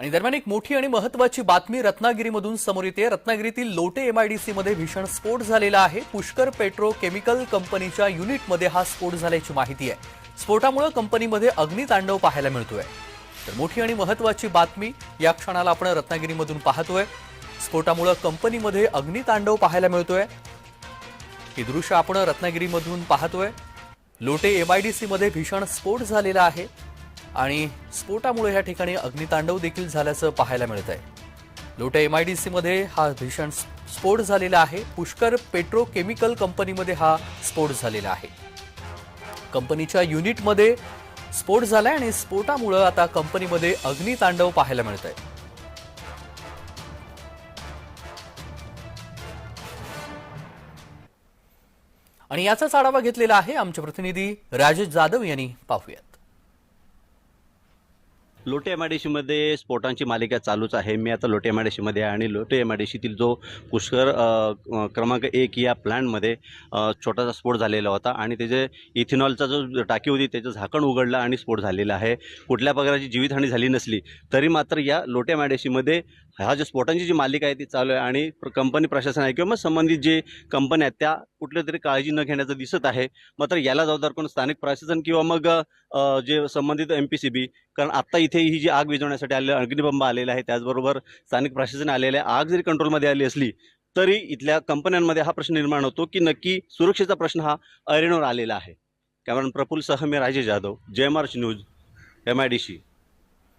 आणि दरम्यान एक मोठी आणि महत्वाची बातमी रत्नागिरीमधून समोर येते. रत्नागिरीतील लोटे एमआयडीसीमध्ये भीषण स्फोट झालेला आहे. पुष्कर पेट्रो केमिकल कंपनीच्या युनिटमध्ये हा स्फोट झाल्याची माहिती आहे. स्फोटामुळे कंपनीमध्ये अग्नितांडव पाहायला मिळतोय. तर मोठी आणि महत्वाची बातमी या क्षणाला आपण रत्नागिरीमधून पाहतोय. स्फोटामुळे कंपनीमध्ये अग्नितांडव पाहायला मिळतोय. हे दृश्य आपण रत्नागिरीमधून पाहतोय. लोटे एमआयडीसीमध्ये भीषण स्फोट झालेला आहे. आणि स्फोटामुळे या ठिकाणी अग्नितांडव देखील झाल्याचं पाहायला मिळत आहे. लोटे डी मध्ये हा भीषण स्फोट झालेला आहे. पुष्कर पेट्रोकेमिकल कंपनीमध्ये हा स्फोट झालेला आहे. कंपनीच्या युनिटमध्ये स्फोट झालाय आणि स्फोटामुळे आता कंपनीमध्ये अग्नितांडव पाहायला मिळत आहे. आणि याचाच आढावा घेतलेला आहे आमचे प्रतिनिधी राजेश जाधव यांनी पाहूयात. लोटे एममध्ये स्फोटांची मालिका चालूच आहे. मी आता लोटे एम आहे आणि लोटे एम जो पुष्कर क्रमांक एक या प्लॅनमध्ये छोटासा स्फोट झालेला होता आणि त्याचे इथेनॉलचा जो टाकी होती त्याचं झाकण उघडलं आणि स्फोट झालेला आहे. कुठल्या प्रकारची जीवितहानी झाली नसली तरी मात्र या लोटे मध्ये हा जे स्फोटांची जी मालिका आहे ती चालू आहे आणि कंपनी प्रशासन आहे किंवा मग संबंधित जे कंपन्या आहेत त्या कुठल्या तरी काळजी न घेण्याचं दिसत आहे. मात्र याला जबाबदार कोण? स्थानिक प्रशासन किंवा मग जे संबंधित एम पी सी बी कारण आत्ता इथे ही जी आग विझवण्यासाठी आले अग्निबंब आलेला आहे त्याचबरोबर स्थानिक प्रशासन आलेलं आहे. आग जरी कंट्रोलमध्ये आली असली तरी इथल्या कंपन्यांमध्ये हा प्रश्न निर्माण होतो की नक्की सुरक्षेचा प्रश्न हा अरेणवर आलेला आहे. कॅमेरा प्रफुल्ल सह मी Rajesh Jadhav जयमार्च news M I D C